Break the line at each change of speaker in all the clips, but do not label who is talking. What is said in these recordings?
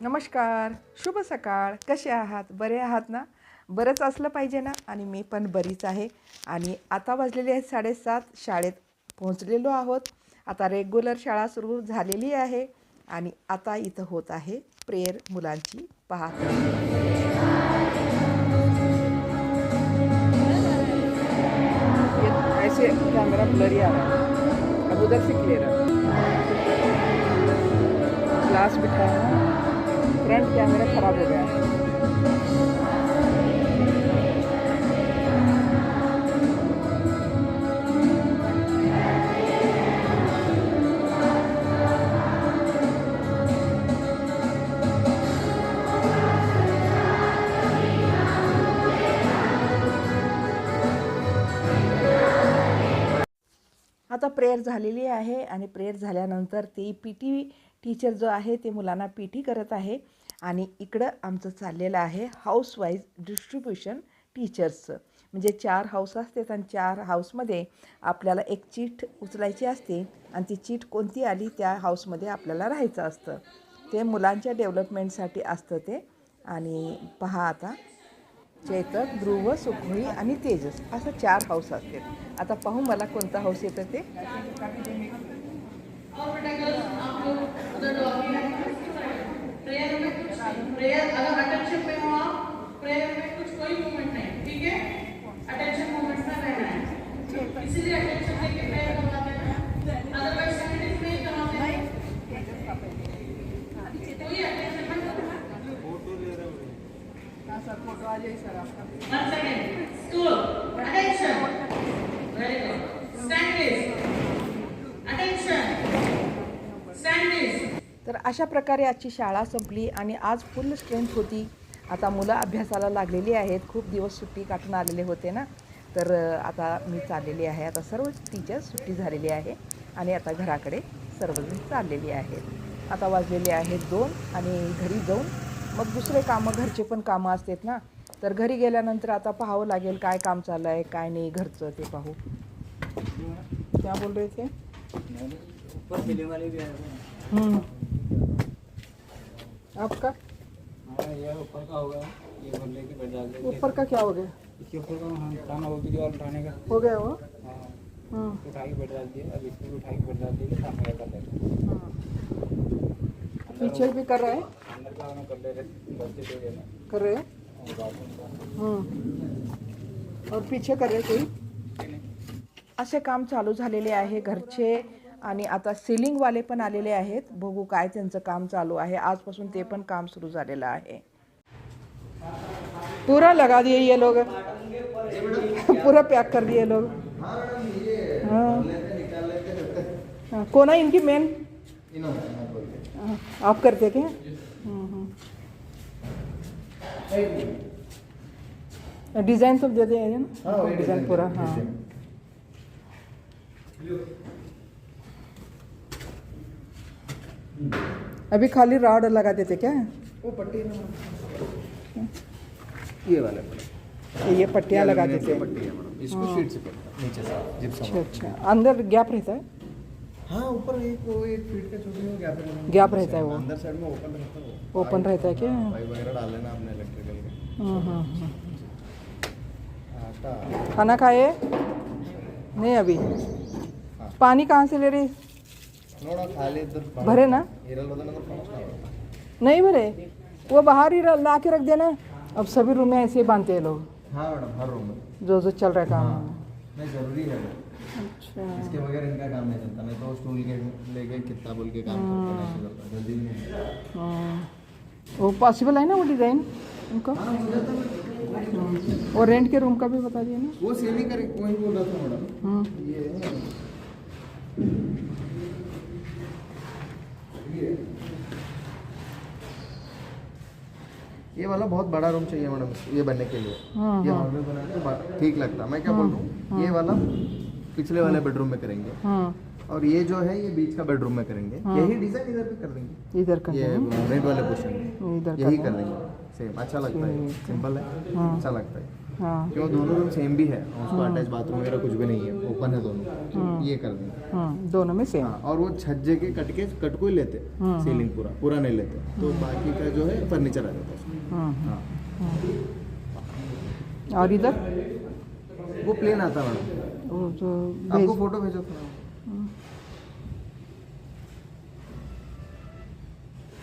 नमस्कार शुभ सकाळ. कसे आहात? बरे आहात ना? बरंच असलं पाहिजे ना? आणि मी पण बरीच आहे. आणि आता वाजलेले आहेत साडेसात. शाळेत पोहोचलेलो आहोत. आता रेग्युलर शाळा सुरू झालेली आहे. आणि आता इथं होत आहे प्रेयर मुलांची पहा ये ऐसे कैमरा ब्लरी आ रहा है से क्लियर बिठा फ्रंट कैमरा खराब हो गया. है आता प्रेयर झालेली आहे आणि प्रेयर झाल्यानंतर ती पी टी टीचर जो आहे ते मुलांना पी टी करत आहे. आणि इकडं आमचं चाललेलं आहे हाऊसवाईज डिस्ट्रीब्युशन टीचर्सचं म्हणजे चार हाऊस असतात आणि चार हाऊसमध्ये आपल्याला एक चीट उचलायची असते आणि ती चीट कोणती आली त्या हाऊसमध्ये आपल्याला राहायचं असतं. ते मुलांच्या डेव्हलपमेंटसाठी असतं ते. आणि पहा आता चैतक ध्रुव सुखोई आणि तेजस असं चार हाऊस असतात. आता पाहू मला कोणता हाऊस येतं ते.
प्रेयर अगर अटेंशन में हो आप प्रेयर में कुछ कोई मूवमेंट नहीं ठीक है? अटेंशन मूवमेंट में रहना है। इसीलिए अटेंशन लेके प्रेयर करवाते हैं। अदरवाइज स्टडीज में करवाते हैं कोई अटेंशन में वन सेकंड स्कूल अटेंशन
अशा प्रकारे आजची शाळा संपली आणि आज फुल स्ट्रेंथ होती. आता मुलं अभ्यासाला लागलेली आहेत. खूप दिवस सुट्टी काढून आलेले होते ना. तर आता मी चाललेली आहे. आता सर्व टीचर्स सुट्टी झालेली आहे आणि आता घराकडे सर्वजण चाललेली आहेत. आता वाजलेले आहेत दोन आणि घरी जाऊन मग दुसरे कामं घरचे पण कामं असतात ना. तर घरी गेल्यानंतर आता पाहावं लागेल काय काम चाललं आहे काय नाही घरचं ते पाहू. क्या बोल रहे थे? आपका?
हाँ ऊपर का होगा ये बोल रहे बैठ जाते
ऊपर का क्या हो गया?
इसके ऊपर का हाँ उठाना वो भी दीवार उठाने का।
हो गया वो?
हाँ. उठा के बैठ जाती है अब इसको उठा के बैठ जाती है सामने कर लेते
हम्म. पीछे भी कर रहे हैं?
अंदर का हम कर ले रहे
कर हैं?
और का।
पीछे कर रहे कोई? असे काम चालू झालेले आहे घरचे आणि आता सिलिंगवाले पण आलेले आहेत. बघू काय त्यांचं काम चालू आहे. आजपासून ते पण काम सुरू झालेलं आहे. पूरा लगा दिए ये लोग. पूरा पैक कर दिए लोग. हाँ. हाँ, कौन है. इनकी मेन आप करते क्या। डिजाइन सब दे दे है ना? डिजाइन पूरा हाँ। अभी खाली रॉड लगा देते क्या?
वो पट्टी ये वाला
ये पट्टियाँ लगा देते हैं।
इसको शीट से नीचे से जिप्सम
अच्छा अच्छा। अंदर गैप रहता है?
हाँ ऊपर एक वो एक फीट का छोटी गैप रहता
गैप रहता है वो।
अंदर साइड में ओपन रहता है वो।
ओपन रहता है क्या?
वगैरह डाल लेना अपने इलेक्ट्रिकल के।
खाना खाए? नहीं अभी। पानी कहाँ से ले रही? भरे ना नहीं भरे वो बाहर ही ला के रख देना अब सभी रूम में ऐसे ही बांधते हैं लोग
हाँ मैडम हर रूम में
जो जो चल रहा है काम
नहीं ज़रूरी है
अच्छा
इसके बगैर इनका काम नहीं चलता तो स्टूल के लेके कितना बोल के काम करते हैं, है, जल्दी नहीं
हाँ। वो पॉसिबल है ना वो डिज़ाइन उनको। और रेंट के रूम का भी बता दिए ना
वो सेल ही करे वही बोल रहा था मैडम ये ये वाला बहुत बड़ा रूम चाहिए मैडम ये बनने के लिए।
हाँ,
ये
हाँ।
हॉल में बनाने तो ठीक लगता है। मैं क्या बोल रहा हूँ? ये वाला पिछले वाले बेडरूम में करेंगे।
हाँ।
और ये जो है ये बीच का बेडरूम में करेंगे।
हाँ।
यही डिज़ाइन इधर पे कर देंगे।
इधर का
ये रेड वाले पोर्शन में। यही कर देंगे। सेम अच्छा लगता है। सिंपल है।
हाँ।
अच्छा लगता है।
हाँ।
क्यों? दोनों रूम सेम भी है उसको अटैच बाथरूम वगैरह कुछ भी नहीं है। ओपन है दोनों। ये कर देंगे।
दोनों में सेम
हाँ और वो छज्जे के कट के कट को ही लेते सीलिंग पूरा। पूरा नहीं लेते। तो बाकी का जो है फर्नीचर आ जाता है उसमें। हाँ
और इधर?
वो प्लेन आता है मैडम।
जो
आपको फ़ोटो भेजो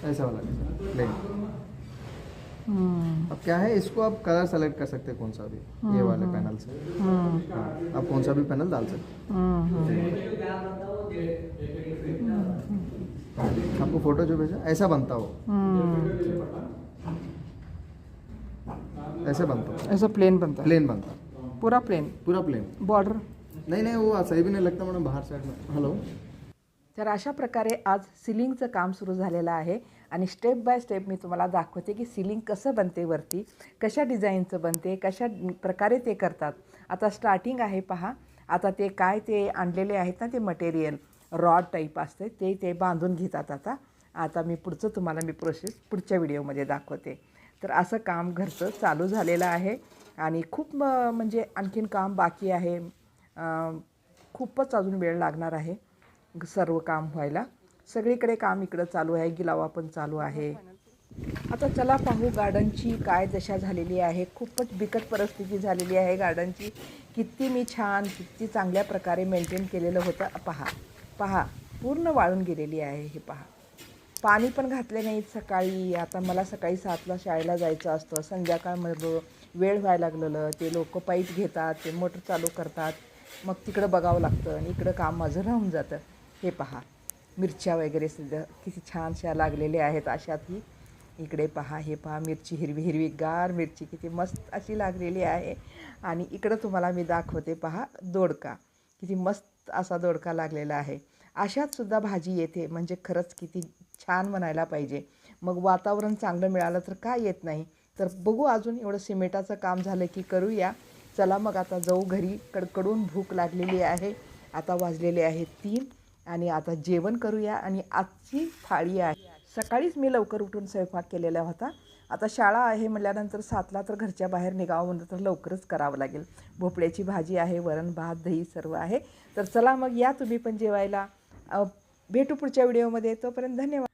ऐसा वाला प्लेन अब क्या है इसको आप कलर सेलेक्ट कर सकते हैं कौन सा भी ये वाले पैनल से। हाँ आप कौन सा भी पैनल डाल सकते। हैं। आपको फोटो जो भेजा ऐसा बनता हो।
हम्म,
ऐसे बनता हो।
ऐसा प्लेन बनता है।
प्लेन बनता
पूरा प्लेन
पूरा प्लेन
बॉर्डर
नाही नाही वो सही भी नाही लगता मॅडम बाहेर साईडला हॅलो
तर अशा प्रकारे आज सिलिंगचं काम सुरू झालेलं आहे. आणि स्टेप बाय स्टेप मी तुम्हाला दाखवते की सिलिंग कसं बनते वरती कशा डिझाईनचं बनते कशा प्रकारे ते करतात. आता स्टार्टिंग आहे पहा. आता ते काय ते आणलेले आहेत ना ते मटेरियल रॉड टाईप असते. ते ते बांधून घेतात आता. आता मी पुढचं तुम्हाला मी प्रोसेस पुढच्या व्हिडिओमध्ये दाखवते. तर असं काम घरचं चालू झालेलं आहे. आणि खूप म्हणजे आणखीन काम बाकी आहे. खूपच अजून वेळ लागणार आहे. सर्व काम व्हायला. सगळीकडे काम इकडं चालू आहे गिलावा पण चालू आहे. आता चला पाहू गार्डनची काय दशा झालेली आहे. खूपच बिकट परिस्थिती झालेली आहे गार्डनची. किती मी छान किती चांगल्या प्रकारे मेंटेन केलेलं होतं. पहा पहा पूर्ण वाळून गेलेली आहे हे पहा. पाणी पण घातले नाहीत सकाळी. आता मला सकाळी सातला शाळेला जायचं असतं. संध्याकाळमध्ये वेळ व्हायला लागलेलं. ते लोक पाईप घेतात ते मोटर चालू करतात. मग तिकडं बघावं लागतं आणि इकडं काम माझं राहून जातं. हे पहा. मिरच्या वगैरे सुद्धा किती छानशा लागलेल्या आहेत अशातही. इकडे पहा हे पहा मिरची हिरवी हिरवी गार मिरची किती मस्त अशी लागलेली आहे. आणि इकडं तुम्हाला मी दाखवते पहा दोडका. किती मस्त असा दोडका लागलेला आहे. अशात सुद्धा भाजी येते म्हणजे खरंच किती छान म्हणायला पाहिजे. मग वातावरण चांगलं मिळालं तर काय येत नाही. तर बघू अजून एवढं सिमेंटाचं काम झालं की करूया. चला मग आता जाऊ घरी कडकडून भूक लागलेली आहे. आता वाजलेले आहे तीन. आणि आता जेवण करूया आणि आजची थाळी आहे. सकाळीच मी लवकर उठून स्वयंपाक केलेला होता. आता शाळा आहे म्हटल्यानंतर सातला तर घरच्या बाहेर निघावं म्हणलं तर लवकरच करावं लागेल. भोपळ्याची भाजी आहे वरण भात दही सर्व आहे. तर चला मग या तुम्ही पण जेवायला. भेटू पुढच्या व्हिडिओमध्ये. तोपर्यंत धन्यवाद.